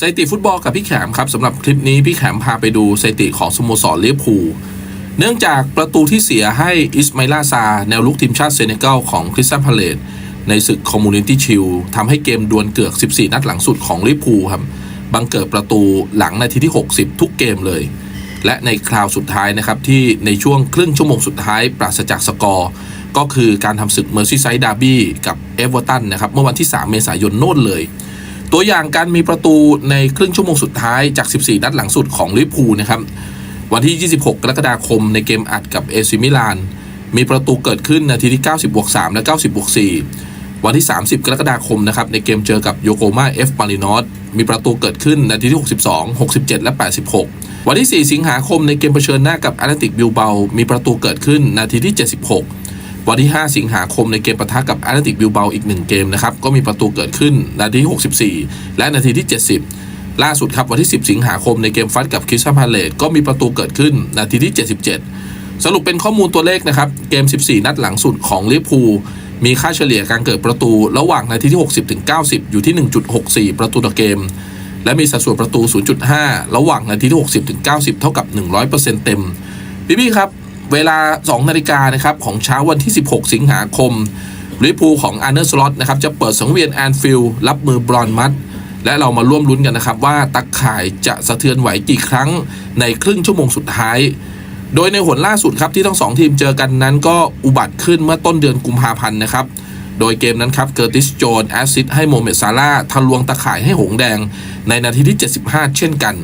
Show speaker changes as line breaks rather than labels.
สถิติฟุตบอลกับพี่แขมครับสำหรับคลิปนี้พี่แขมพาไปดูสถิติของสโมสรลิเวอร์พูลเนื่องจากประตูที่เสียให้อิสมาลาซา แนวลุกทีมชาติเซเนกัลของคริสตันพาเลตในศึกคอมมูนิตี้ชิลทำให้เกมดวลเกือก 14 นัดหลังสุดของลิเวอร์พูลครับบังเกิดประตูหลังนาทีที่ 60 ทุกเกมเลย และในคราวสุดท้ายนะครับที่ในช่วงครึ่งชั่วโมงสุดท้ายปราศจากสกอร์ ก็คือการทำศึกเมอร์ซีไซด์ดาร์บี้กับเอเวอร์ตันนะครับเมื่อวันที่ 3 เมษายนโน่นเลย ตัวอย่างการมีประตูในครึ่งชั่วโมงสุดท้ายจาก 14 นัดหลังสุดของลิเวอร์พูลนะครับ วันที่ 26 กรกฎาคมในเกมอัดกับเอซิมิลาน มีประตูเกิดขึ้นนาทีที่ 90บวก3และ 90บวก4วันที่ 30 กรกฎาคมนะครับในเกมเจอกับโยโกมาเอฟมารินอสมีประตูเกิดขึ้นนาทีที่ 62 67 และ 86 วันที่ 4 สิงหาคมในเกมเผชิญหน้ากับอาร์เนติกบิลเบา มีประตูเกิดขึ้นนาทีที่ 76 วันที่ 5 สิงหาคมในเกมปะทะกับอาร์เนติกบิลเบาอีก 1 เกมนะครับ ก็มีประตูเกิดขึ้นนาทีที่64 และนาทีที่ 70 ล่าสุดครับวันที่ 10 สิงหาคมในเกมฟัดกับคริสตันพาเลตก็มีประตูเกิดขึ้นนาทีที่ 77 สรุปเป็นข้อมูลตัวเลขนะครับ เกม 14 นัดหลังสุดของลิเวอร์พูลมีค่าเฉลี่ยการเกิดประตูระหว่างนาทีที่ 60 ถึง 90 อยู่ที่ 1.64 ประตูต่อเกม และมีสัดส่วนประตู 0.5 ระหว่างนาทีที่ 60 ถึง 90 เท่ากับ 100%เต็มพี่พี่ครับ เวลา 2 นาฬิกานะครับของเช้าวันที่ 16 สิงหาคมลิเวอร์พูลของอาร์เนอร์สล็อตนะครับจะเปิดสังเวียนแอนฟิลด์รับมือบรอนมัดและเรามาร่วมลุ้นกันนะครับว่าตักข่ายจะสะเทือนไหวกี่ครั้งในครึ่งชั่วโมงสุดท้าย โดยในหนล่าสุดครับที่ทั้งสองทีมเจอกันนั้นก็อุบัติขึ้นเมื่อต้นเดือนกุมภาพันธ์นะครับ โดยเกมนั้นครับเกอร์ติสโจนแอซิดให้โมเมดซาร่าทะลวงตะข่ายให้หงแดง ในนาทีที่ 75 เช่นกัน